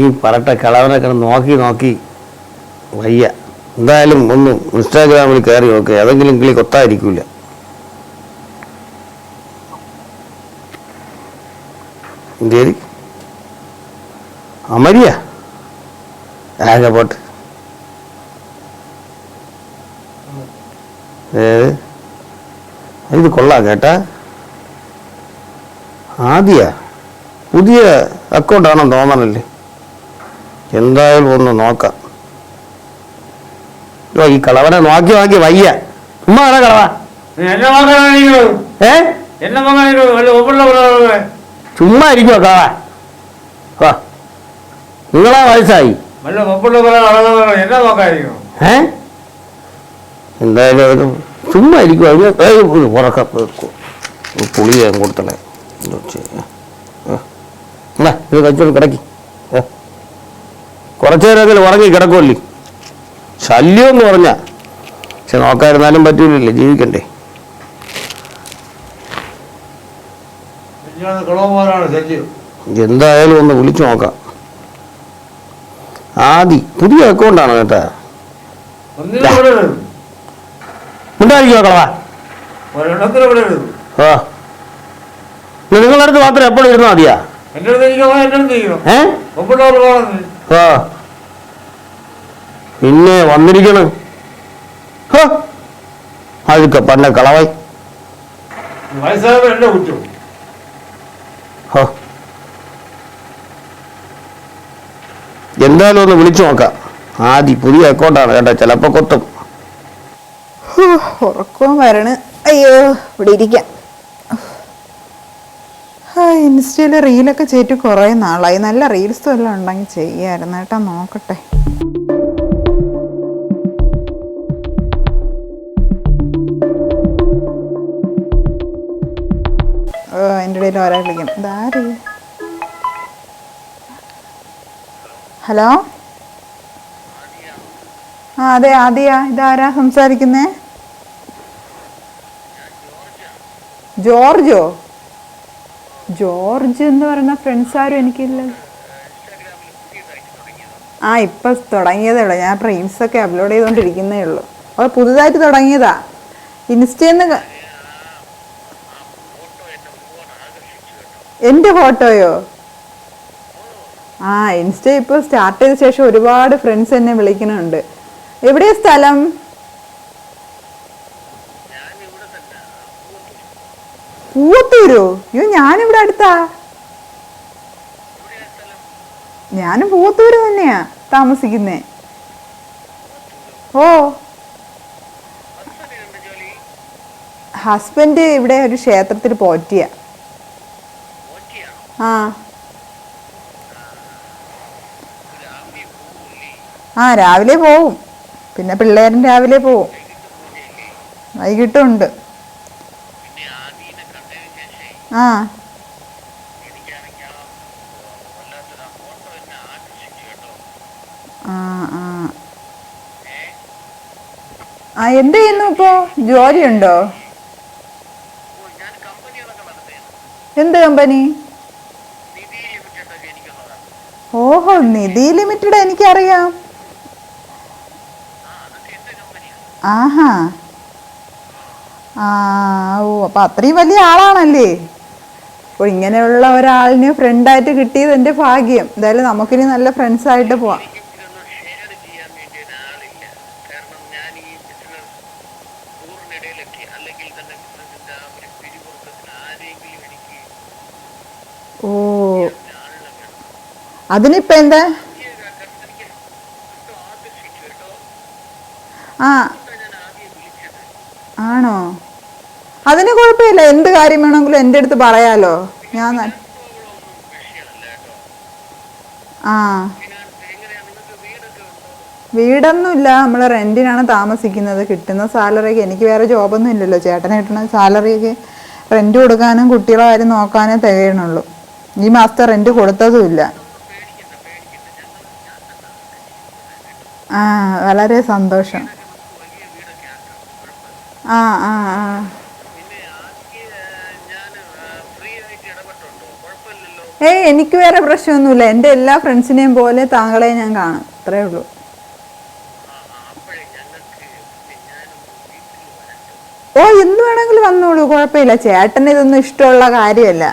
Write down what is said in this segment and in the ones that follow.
ഈ പറട്ട കളവനെ കിടന്ന് നോക്കി നോക്കി വയ്യ. എന്തായാലും ഒന്ന് ഇൻസ്റ്റാഗ്രാമിൽ കയറി നോക്ക്. ഏതെങ്കിലും കിളി കൊത്തായിരിക്കൂല. എന്തേരി അമരിയ? ആകെ പോട്ട്. ഏത്? ഇത് കൊള്ളാം കേട്ടാ. ആദ്യ? പുതിയ അക്കൗണ്ടാണെന്ന് തോന്നണല്ലേ? എന്തായാലും ഒന്ന് നോക്കാം. ഓ ഈ കളവനെ നോക്കി നോക്കി വയ്യ. ഉമ്മ കളവ. ഏ? ചുമ്മാ ഇരിക്കോ കളവ. വാ. നിങ്ങളാ വയസ്സായി. ഏ? എന്തായാലും ചുമ്മാ ഇരിക്കും അതിന് ഉറക്കം. പുളി ഞാൻ കൊടുത്തണേ. ഇത് കഴിച്ചോണ്ട് കിടക്കി. ഏ. കുറച്ചു അതിൽ ഉറങ്ങി കിടക്കുമല്ലേ ശല്യം എന്ന് പറഞ്ഞ. പക്ഷെ നോക്കാതിരുന്നാലും പറ്റൂലല്ലേ ജീവിക്കണ്ടേ? എന്തായാലും ഒന്ന് വിളിച്ചു നോക്കാം. ആദി പുതിയ അക്കൗണ്ടാണ് കേട്ടാ? ഉണ്ടായിരിക്കോ കളവാ? ആ ഇത് നിങ്ങളുടെ അടുത്ത് മാത്രം എപ്പോഴും ഇരുന്നാ മതിയാ? ഏ? ആ. പിന്നെ വന്നിരിക്കണ്. ഹോ, അഴുക്ക പണ്ട കളവായി. എന്തായാലും ഒന്ന് വിളിച്ചു നോക്കാം. ആദി പുതിയ അക്കൗണ്ടാണ് കേട്ടോ ചിലപ്പോ കൊത്തും. ഉറക്കവും വരണ് അയ്യോ ഇവിടെ ഇരിക്കാം. ഇൻസ്റ്റയിൽ റീലൊക്കെ ചെയ്തിട്ട് കുറേ നാളായി. നല്ല റീൽസും എല്ലാം ഉണ്ടെങ്കിൽ ചെയ്യായിരുന്നു. കേട്ടോ നോക്കട്ടെ. എന്റെ ഇടയിൽ ഒരാൾ വിളിക്കും. ഇതാര് ഹലോ? ആ അതെ ആദിയ. ഇതാരാ സംസാരിക്കുന്നേ? ജോർജോ ജോർജ് എന്ന് പറയുന്ന ഫ്രണ്ട്സ് ആരും എനിക്കില്ല. ആ ഇപ്പൊ തുടങ്ങിയതേ ഉള്ളൂ. ഞാൻ റീംസ് ഒക്കെ അപ്ലോഡ് ചെയ്തുകൊണ്ടിരിക്കുന്നേ ഉള്ളൂ. അത് പുതുതായിട്ട് തുടങ്ങിയതാ? ഇൻസ്റ്റന്ന് എന്റെ ഫോട്ടോയോ? ആ ഇൻസ്റ്റ ഇപ്പോൾ സ്റ്റാർട്ട് ചെയ്ത ശേഷം ഒരുപാട് ഫ്രണ്ട്സ് എന്നെ വിളിക്കുന്നുണ്ട്. എവിടെയാ സ്ഥലം? പൂവത്തൂരോ അയ്യോ ഞാനിവിടെ അടുത്താ. ഞാനും പൂവത്തൂര് തന്നെയാ താമസിക്കുന്നേ. ഓ. ഹസ്ബൻഡ് ഇവിടെ ഒരു ക്ഷേത്രത്തിൽ പോറ്റിയ. ആ. ആ രാവിലെ പോവും. പിന്നെ പിള്ളേരും രാവിലെ പോവും. വൈകിട്ടുണ്ട് ആ. ആ എന്ത് ചെയ്യുന്നു ഇപ്പോ? ജോലിയുണ്ടോ? എന്ത് കമ്പനി? ഓഹോ നിധി ലിമിറ്റഡ് എനിക്കറിയാം. ആഹാ. ആ ഓ അപ്പൊ അത്രയും വലിയ ആളാണല്ലേ? അപ്പോൾ ഇങ്ങനെയുള്ള ഒരാളിന് ഫ്രണ്ടായിട്ട് കിട്ടിയത് എന്റെ ഭാഗ്യം. എന്തായാലും നമുക്കിനി നല്ല ഫ്രണ്ട്സ് ആയിട്ട് പോവാം. ഓ. അതിനിപ്പോ എന്താ? ആ. ആണോ? അതിന് കുഴപ്പമില്ല. എന്ത് കാര്യം വേണമെങ്കിലും എന്റെ അടുത്ത് പറയാലോ. ഞാൻ ആ. വീടൊന്നുമില്ല. നമ്മൾ റെന്റിനാണ് താമസിക്കുന്നത്. കിട്ടുന്ന സാലറിക്ക് എനിക്ക് വേറെ ജോബൊന്നും ഇല്ലല്ലോ. ചേട്ടന് കിട്ടുന്ന സാലറിക്ക് റെന്റ് കൊടുക്കാനും കുട്ടികളെ കാര്യം നോക്കാനേ തികയണുള്ളൂ. ഈ മാസത്തെ റെന്റ് കൊടുത്തതുമില്ല. ആ വളരെ സന്തോഷം. ആ ആ ആ പിന്നെ ആദ്യ ഞാൻ ഫ്രീ ആയിട്ട് ഇടപെട്ടുണ്ടോ കുഴപ്പമില്ലല്ലോ ഏയ് എനിക്ക് വേറെ പ്രശ്നമൊന്നുമില്ല. എന്റെ എല്ലാ ഫ്രണ്ട്സിനെയും പോലെ താങ്കളെ ഞാൻ കാണും. അത്രേ ഉള്ളൂ. ഓ എന്ന് വേണമെങ്കിലും വന്നോളൂ. കുഴപ്പമില്ല. ചേട്ടന് ഇതൊന്നും ഇഷ്ടമുള്ള കാര്യമല്ല.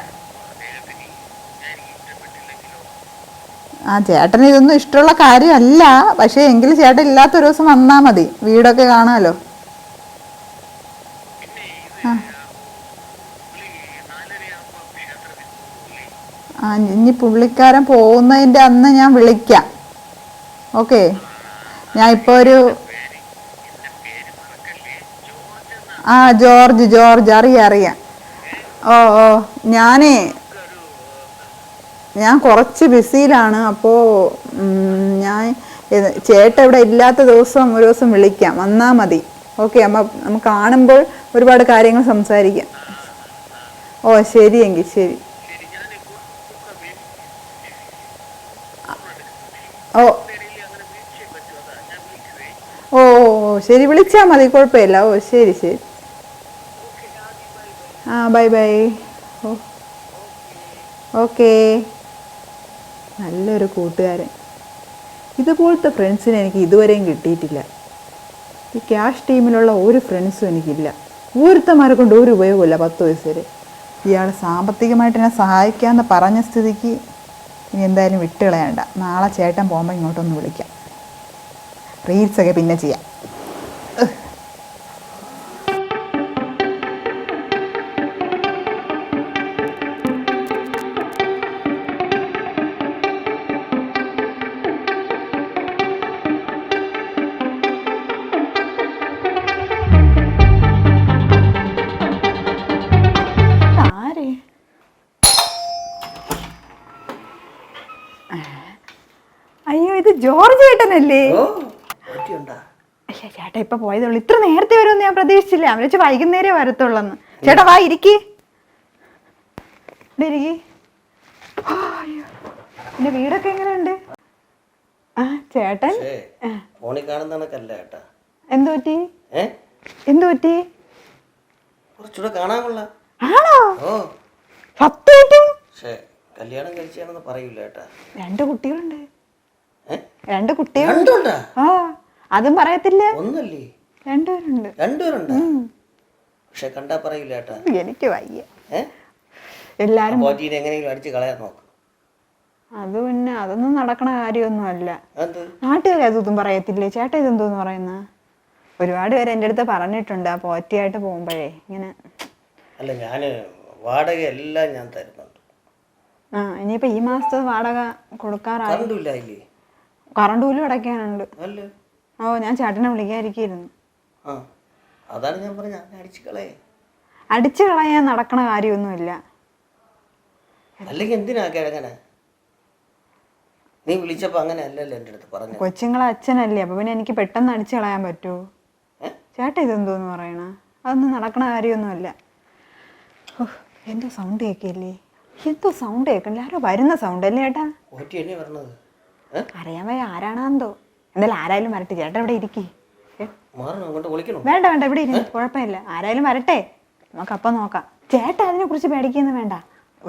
ആ ചേട്ടന് ഇതൊന്നും ഇഷ്ടമുള്ള കാര്യമല്ല. പക്ഷേ എങ്കിലും ചേട്ടൻ ഇല്ലാത്ത ഒരു ദിവസം വന്നാൽ മതി. വീടൊക്കെ കാണാമല്ലോ പിന്നെ ഇത് പുള്ളി നാലരയാകുമ്പോൾ ക്ഷേത്രത്തിൽ പോകില്ലേ ആ ഇനി പുള്ളിക്കാരൻ പോകുന്നതിന്റെ അന്ന് ഞാൻ വിളിക്കാം. ഓക്കെ? ഞാൻ ഇപ്പോൾ ഒരു ആ ജോർജ് ജോർജ് അറിയാം അറിയാം. ഓ ഓ ഞാനേ ഞാൻ കുറച്ച് ബിസിയിലാണ് അപ്പോൾ ഞാൻ ചേട്ട ഇവിടെ ഇല്ലാത്ത ദിവസം ഒരു ദിവസം വിളിക്കാം വന്നാൽ മതി. ഓക്കെ അമ്മ നമുക്ക് കാണുമ്പോൾ ഒരുപാട് കാര്യങ്ങൾ സംസാരിക്കാം. ഓ ശരി എങ്കിൽ ശരി. ശരി വിളിച്ചാൽ മതി കുഴപ്പമില്ല. ഓ ശരി ശരി. ആ ബൈ ബൈ. ഓ. ഓക്കേ. നല്ലൊരു കൂട്ടുകാരൻ. ഇതുപോലത്തെ ഫ്രണ്ട്സിനെ എനിക്ക് ഇതുവരെയും കിട്ടിയിട്ടില്ല. ഈ ക്യാഷ് ടീമിലുള്ള ഒരു ഫ്രണ്ട്സും എനിക്കില്ല. ഒരുത്തന്മാരെ കൊണ്ട് ഒരു ഉപയോഗമില്ല പത്ത് വയസ്സ് വരെ. ഇയാൾ സാമ്പത്തികമായിട്ട് എന്നെ സഹായിക്കാമെന്ന് പറഞ്ഞ സ്ഥിതിക്ക് ഇനി എന്തായാലും വിട്ടുകളയണ്ട. നാളെ ചേട്ടൻ പോകുമ്പോൾ ഇങ്ങോട്ടൊന്ന് വിളിക്കാം. റീൽസൊക്കെ പിന്നെ ചെയ്യാം. ആര്? അയ്യോ ഇത് ജോർജ് ചേട്ടനല്ലേ പറ്റിയുണ്ടാ? ചേട്ടാ ഇപ്പൊ പോയതേ ഉള്ളു. ഇത്ര നേരത്തെ വരുമെന്ന് ഞാൻ പ്രതീക്ഷിച്ചില്ല. അവരെ വെച്ച് വൈകുന്നേരം വരത്തുള്ളന്ന്. ചേട്ടാ വാ ഇരിക്കി. ഇരിക്കി. പിന്നെ വീടൊക്കെ എങ്ങനെയുണ്ട്? ആ ചേട്ടൻ? ഫോണിൽ കാണുന്ന ചേട്ടാ എന്തു പറ്റി? എന്തു പറ്റി? കുറച്ചുകൂടെ കാണാമുള്ള ആണോ? ഓ. സത്യമായിട്ടും കല്യാണം കഴിച്ചാണെന്ന് പറയൂല ചേട്ടാ രണ്ട് കുട്ടികളുണ്ട്. രണ്ട് കുട്ടികളുണ്ട്. ആ. അതും പറയത്തില്ല? ഒന്നല്ലേ? രണ്ടുപേരുണ്ട്. രണ്ടുപേരുണ്ട്? പക്ഷെ കണ്ടാ പറയില്ല കേട്ടാ. എനിക്ക് വയ്യ. എല്ലാരും പോറ്റീനെ എങ്ങനെയെങ്കിലും അടിച്ച് കളയാൻ നോക്ക്. അത് പിന്നെ അതൊന്നും നടക്കണ കാര്യമൊന്നും അല്ല നാട്ടുകാരെ അതൊന്നും പറയത്തില്ലേ? ചേട്ടാ ഇതെന്തോന്ന് പറയുന്ന? ഒരുപാട് പേര് എന്റെ അടുത്ത് പറഞ്ഞിട്ടുണ്ട് ആ പോറ്റിയായിട്ട് പോകുമ്പോഴേ. ഇങ്ങനെ അല്ല ഞാൻ വാടക എല്ലാം ഞാൻ തരുന്നുണ്ട്. ആ ഇനിയിപ്പോ ഈ മാസത്തെ വാടക കൊടുക്കാറായി. കറണ്ടും പോലും അടയ്ക്കാനുണ്ട്. അല്ല? ഓ ഞാൻ ചേട്ടനെ വിളിക്കാതിരിക്കുന്നു അതാണ് ഞാൻ പറഞ്ഞ അങ്ങനെ അടിച്ച് കളയേ. അടിച്ചു കളയാൻ നടക്കണ കാര്യമൊന്നുമില്ല. അല്ലെങ്കിൽ എന്തിനാ കിഴങ്ങനെ നീ വിളിച്ചപ്പോൾ അങ്ങനെ അല്ലല്ലോ എന്റെ അടുത്ത് പറഞ്ഞു കൊച്ചുങ്ങളെ അച്ഛനല്ലേ അപ്പൊ പിന്നെ എനിക്ക് പെട്ടെന്ന് അടിച്ചു കളയാൻ പറ്റുമോ? ചേട്ടാ ഇതെന്തോന്ന് പറയണ? അതൊന്നും നടക്കണ കാര്യമൊന്നുമല്ല. ഓ എന്തോ സൗണ്ട് കേൾക്കില്ലേ? എന്തോ സൗണ്ട് കേൾക്കണില്ല ആരോ വരുന്ന സൗണ്ട് അല്ലേ ചേട്ടാ? അറിയാൻ വയ്യ ആരാണെന്തോ എന്തായാലും ആരായാലും വരട്ടെ. ചേട്ടൻ ഇവിടെ ഇരിക്കേ. മാറണം? അങ്ങോട്ട് വിളിക്കണോ? വേണ്ട വേണ്ട ഇവിടെ ഇരിക്കും. കുഴപ്പമില്ല. ആരായാലും വരട്ടെ. നമുക്ക് അപ്പൊ നോക്കാം. ചേട്ടാ അതിനെ കുറിച്ച് പേടിക്കുന്നു വേണ്ട.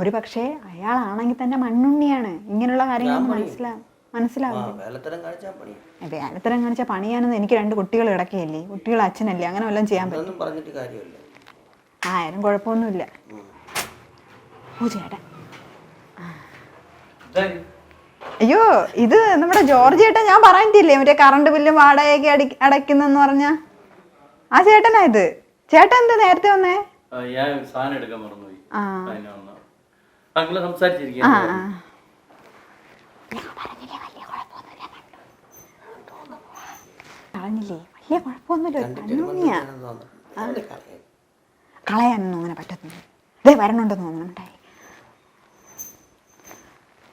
ഒരു പക്ഷേ അയാളാണെങ്കിൽ തന്നെ മണ്ണുണ്ണിയാണ്. ഇങ്ങനെയുള്ള കാര്യങ്ങളൊന്നും മനസ്സിലാവും ആ മനസ്സിലാവില്ല. വേലത്തരം കാണിച്ച പണിയാണെന്ന് എനിക്ക് രണ്ട് കുട്ടികൾ കിടക്കുകയല്ലേ കുട്ടികൾ അച്ഛനല്ലേ? അങ്ങനെ വല്ലതും ചെയ്യാൻ പറ്റും. ആയാലും പറഞ്ഞിട്ട് കാര്യമില്ല. ആരും കുഴപ്പമൊന്നുമില്ല. ഓ ചേട്ടാ. അയ്യോ ഇത് നമ്മുടെ ജോർജ് ചേട്ടൻ ഞാൻ പറഞ്ഞിട്ടില്ലേ മറ്റേ കറണ്ട് ബില്ല് വാടകയൊക്കെ അടി അടയ്ക്കുന്നെന്ന് പറഞ്ഞ? ആ ചേട്ടനാ ഇത്. ചേട്ടൻ എന്താ നേരത്തെ വന്നേ? ഞാൻ സാധനം എടുക്കാൻ മറന്നുപോയി. വലിയ കുഴപ്പമൊന്നുമില്ല. കളയാനൊന്നും അങ്ങനെ പറ്റത്തില്ല ഇതേ വരണുണ്ടെന്ന് തോന്നുന്നുണ്ടായി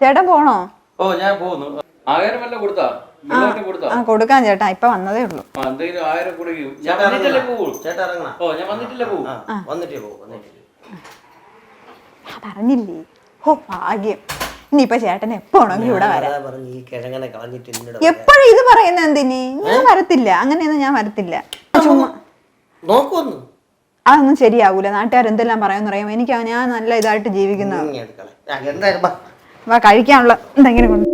ചേട്ടൻ പോണോ? ഓ ഞാൻ പോകുന്നു. ആയിരം വല്ല കൊടുത്താ? കൊടുത്താ? ആ കൊടുക്കാൻ ചേട്ടാ. ഇപ്പൊ വന്നതേ ഉള്ളൂ. എന്തെങ്കിലും ആയിരം കൂടി ഞാൻ ചേട്ടാ വന്നിട്ടല്ലേ ഇറങ്ങണം. പോകൂ ചേട്ടാ ഇറങ്ങണം ഓ ഞാൻ വന്നിട്ടില്ലേ പോകൂ വന്നിട്ടേ പോകും പറഞ്ഞില്ലേ? ഓ ഭാഗ്യം. ഇനിയിപ്പൊ ചേട്ടൻ എപ്പോ ഇവിടെ വരാം? എപ്പോഴും ഇത് പറയുന്ന എന്തിനി? ഞാൻ വരത്തില്ല. അങ്ങനെയൊന്നും ഞാൻ വരത്തില്ല. ചുമ്മാ അതൊന്നും ശരിയാവൂല. നാട്ടുകാർ എന്തെല്ലാം പറയാന്ന് അറിയാമോ? എനിക്ക് ഞാൻ നല്ല ഇതായിട്ട് ജീവിക്കുന്ന വാ. കഴിക്കാനുള്ള എന്തെങ്കിലും കൊണ്ട്.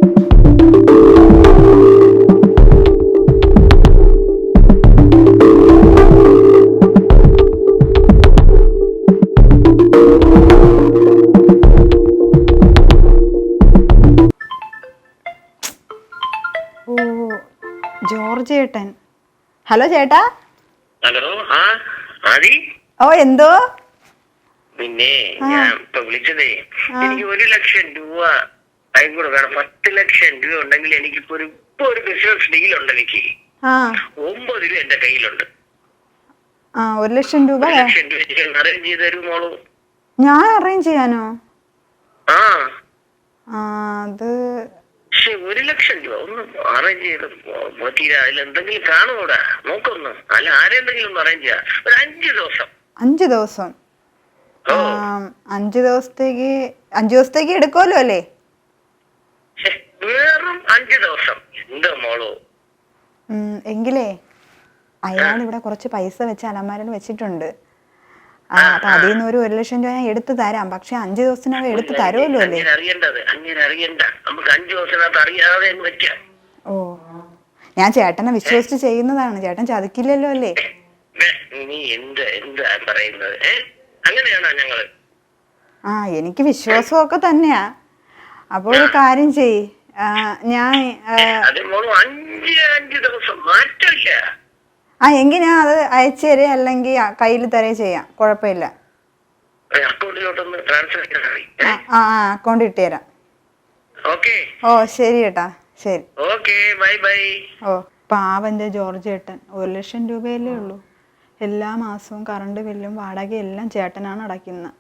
ഓ ജോർജ് ചേട്ടൻ ഹലോ ചേട്ടാ. ഹലോ ആ ആദി. ഓ എന്തോ? പിന്നെ ഞാൻ ഇപ്പൊ വിളിച്ചതേ എനിക്ക് ഒരു ലക്ഷം രൂപ അതിന് കൂടെ വേണം. പത്ത് ലക്ഷം രൂപ ഉണ്ടെങ്കിൽ എനിക്കിപ്പോ ഒരു ഇപ്പൊ ഒരു ബിസിനസ് ഡീൽ ഉണ്ട് എനിക്ക്. ഒമ്പത് രൂപ എന്റെ കയ്യിലുണ്ട്. ഒരു ലക്ഷം രൂപ? ലക്ഷം രൂപ അറേഞ്ച് ചെയ്ത് തരൂ മോൾ. ഞാൻ അറേഞ്ച് ചെയ്യാനോ? ആ. അത് പക്ഷെ ഒരു ലക്ഷം രൂപ ഒന്ന് അറേഞ്ച് ചെയ്ത് പറ്റിയില്ല അതിൽ എന്തെങ്കിലും കാണുമോടാ നോക്കൊന്ന് അല്ല ആരെന്തെങ്കിലും ഒന്ന് അറേഞ്ച് ചെയ്യാം. ഒരു അഞ്ച് ദിവസം. അഞ്ച് ദിവസം. അഞ്ച് ദിവസത്തേക്ക് അഞ്ച് ദിവസത്തേക്ക് എടുക്കുമല്ലോ അല്ലേ? വെറും അഞ്ച് ദിവസം. എന്താ മോളോ. എങ്കിലേ അയാൾ ഇവിടെ കുറച്ച് പൈസ വെച്ച് അലമാരയിൽ വെച്ചിട്ടുണ്ട്. ആ അപ്പൊ അതിൽ നിന്ന് ഒരു ഒരു ലക്ഷം രൂപ ഞാൻ എടുത്തു തരാം. പക്ഷെ അഞ്ചു ദിവസത്തിനകം എടുത്തു തരുമല്ലോ അല്ലേ? അറിയേണ്ടത്. അങ്ങനെ അറിയണ്ട. നമുക്ക് അഞ്ചു ദിവസത്തിനകത്ത് അറിയാതെ വെക്കാം. ഓ. ഞാൻ ചേട്ടനെ വിശ്വസിച്ച് ചെയ്യുന്നതാണ്. ചേട്ടൻ ചതിക്കില്ലല്ലോ അല്ലേ? നീ എന്ത് എന്താ പറയുന്നത്? അങ്ങനെയാണോ ഞങ്ങൾ? ആ എനിക്ക് വിശ്വാസമൊക്കെ തന്നെയാ. അപ്പോൾ ഒരു കാര്യം ചെയ് ആ, ഞാൻ ആ, എങ്കിൽ ഞാൻ അത് അയച്ചു തരേ അല്ലെങ്കിൽ കയ്യിൽ തരേ ചെയ്യാം. കുഴപ്പമില്ല. ആ ആ അക്കൗണ്ട് ഇട്ടുതരാം ഓ ശരി ചേട്ടാ ശരി. Okay bye bye. ഓ പാവന്റെ ജോർജ് ഏട്ടൻ. ഒരു ലക്ഷം രൂപയല്ലേ ഉള്ളൂ. എല്ലാ മാസവും കറണ്ട് ബില്ലും വാടകയും എല്ലാം ചേട്ടനാണ് അടയ്ക്കുന്നത്.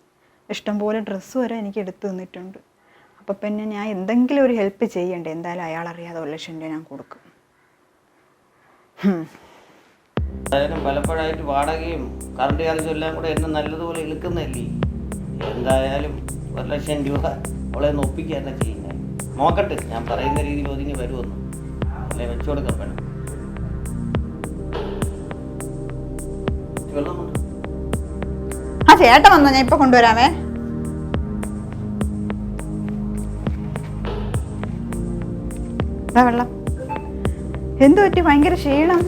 ഇഷ്ടംപോലെ ഡ്രസ്സ് വരെ എനിക്ക് എടുത്തു തന്നിട്ടുണ്ട്. അപ്പോൾ പിന്നെ ഞാൻ എന്തെങ്കിലും ഒരു ഹെൽപ്പ് ചെയ്യണ്ടേ? എന്തായാലും അയാൾ അറിയാതെ ഒരു ലക്ഷം രൂപ ഞാൻ കൊടുക്കും. എന്തായാലും പലപ്പോഴായിട്ട് വാടകയും കറണ്ട് ചാർജും എല്ലാം കൂടെ എന്നെ നല്ലതുപോലെ ഇളുക്കുന്നല്ലേ എന്തായാലും ഒരു ലക്ഷം രൂപ അവളെ ഒന്ന് ഒപ്പിക്കുക തന്നെ ചെയ്യുന്നത് നോക്കട്ടെ ഞാൻ പറയുന്ന രീതിയിൽ ഒതുങ്ങി വരുമെന്ന് അല്ലെ വെച്ചു കൊടുക്കാൻ ചേട്ടൻ വന്നോ? ഞാൻ ഇപ്പൊ കൊണ്ടുവരാമേ വെള്ളം. എന്തു പറ്റി? ഭയങ്കര ക്ഷീണം.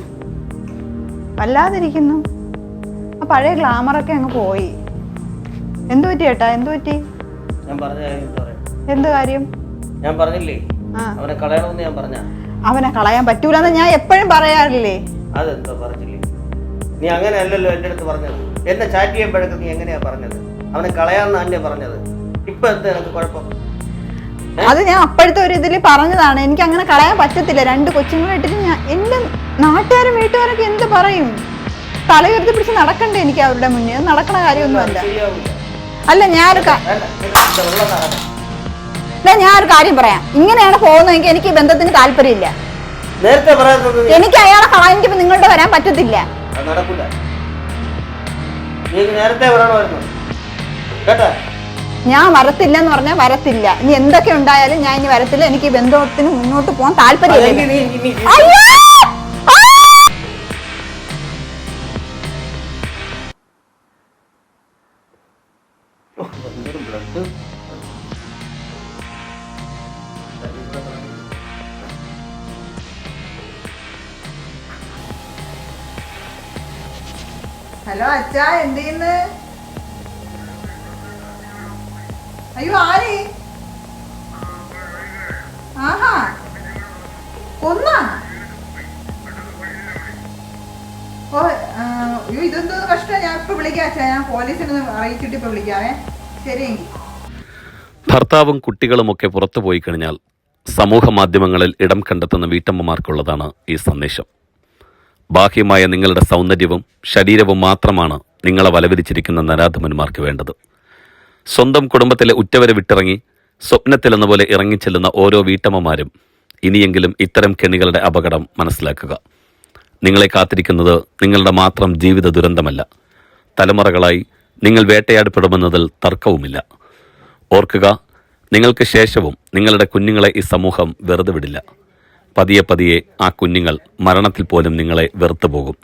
വല്ലാതിരിക്കുന്നു. ആ പഴയ ഗ്ലാമറൊക്കെ അങ്ങ് പോയി. എന്തു പറ്റി ചേട്ടാ എന്തു പറ്റി? എന്താ കാര്യം? ഞാൻ പറഞ്ഞില്ലേ? അവനെ കളയണമെന്ന് ഞാൻ പറഞ്ഞ. അവനെ കളയാൻ പറ്റൂലെന്ന് ഞാൻ എപ്പോഴും പറയാറില്ലേ? അതെന്താ പറഞ്ഞില്ലേ? നീ അങ്ങനെ അല്ലല്ലോ എന്റെ അടുത്ത് പറഞ്ഞത്. എന്നെ ചാറ്റ് ചെയ്യുമ്പോഴൊക്കെ നീ എങ്ങനെയാ പറഞ്ഞത്? അവനെ കളയാന്നാ എന്നെ പറഞ്ഞത്. ഇപ്പൊ എന്താ എനിക്ക് കുഴപ്പം? അത് ഞാൻ അപ്പോഴത്തെ ഒരു ഇതിൽ പറഞ്ഞതാണ്. എനിക്ക് അങ്ങനെ കളയാൻ പറ്റത്തില്ല. രണ്ട് കൊച്ചുങ്ങളെ ഇട്ടിട്ട് ഞാൻ എന്റെ നാട്ടുകാരും വീട്ടുകാരൊക്കെ എന്ത് പറയും? തലയുയർത്തി പിടിച്ച് നടക്കണ്ടേ എനിക്ക് അവരുടെ മുന്നേ അത് നടക്കണ കാര്യമൊന്നുമല്ല അല്ല. ഞാനൊരു അല്ല ഞാനൊരു കാര്യം പറയാം. ഇങ്ങനെയാണ് പോകുന്നതെങ്കിൽ എനിക്ക് ബന്ധത്തിന് താല്പര്യമില്ല. എനിക്ക് അയാളെ കളഞ്ഞിട്ട് നിങ്ങളുടെ വരാൻ പറ്റത്തില്ല. നേരത്തെ പറയണമായിരുന്നു കേട്ടാ? ഞാൻ വരത്തില്ല എന്ന് പറഞ്ഞാൽ വരത്തില്ല. ഇനി എന്തൊക്കെ ഉണ്ടായാലും ഞാൻ ഇനി വരത്തില്ല. എനിക്ക് ബന്ധത്തിന് മുന്നോട്ട് പോകാൻ താല്പര്യമില്ല. ഹലോ അച്ഛാ എന്ത് ചെയ്യുന്നു അയ്യോ ആര്? ആഹാ. കൊന്ന ഓ അയ്യോ ഇതെന്തോ കഷ്ടമാണ് ഞാൻ ഇപ്പൊ വിളിക്കാം അച്ഛാ ഞാൻ പോലീസിനെ അറിയിച്ചിട്ട് ഇപ്പൊ വിളിക്കാവേ. ശരിയെങ്കിൽ ഭർത്താവും കുട്ടികളുമൊക്കെ പുറത്തു പോയി കഴിഞ്ഞാൽ സമൂഹ മാധ്യമങ്ങളിൽ ഇടം കണ്ടെത്തുന്ന വീട്ടമ്മമാർക്കുള്ളതാണ് ഈ സന്ദേശം. ബാഹ്യമായ നിങ്ങളുടെ സൗന്ദര്യവും ശരീരവും മാത്രമാണ് നിങ്ങളെ വലവിരിച്ചിരിക്കുന്ന നരാധമന്മാർക്ക് വേണ്ടത്. സ്വന്തം കുടുംബത്തിലെ ഉറ്റവരെ വിട്ടിറങ്ങി സ്വപ്നത്തിലെന്ന പോലെ ഇറങ്ങിച്ചെല്ലുന്ന ഓരോ വീട്ടമ്മമാരും ഇനിയെങ്കിലും ഇത്തരം കെണികളുടെ അപകടം മനസ്സിലാക്കുക. നിങ്ങളെ കാത്തിരിക്കുന്നത് നിങ്ങളുടെ മാത്രം ജീവിത ദുരന്തമല്ല. തലമുറകളായി നിങ്ങൾ വേട്ടയാടപ്പെടുമെന്നതിൽ തർക്കവുമില്ല. ഓർക്കുക നിങ്ങൾക്ക് ശേഷവും നിങ്ങളുടെ കുഞ്ഞുങ്ങളെ ഈ സമൂഹം വെറുതെ വിടില്ല. പതിയെ പതിയെ ആ കുഞ്ഞുങ്ങൾ മരണത്തിൽ പോലും നിങ്ങളെ വെറുത്തു പോകും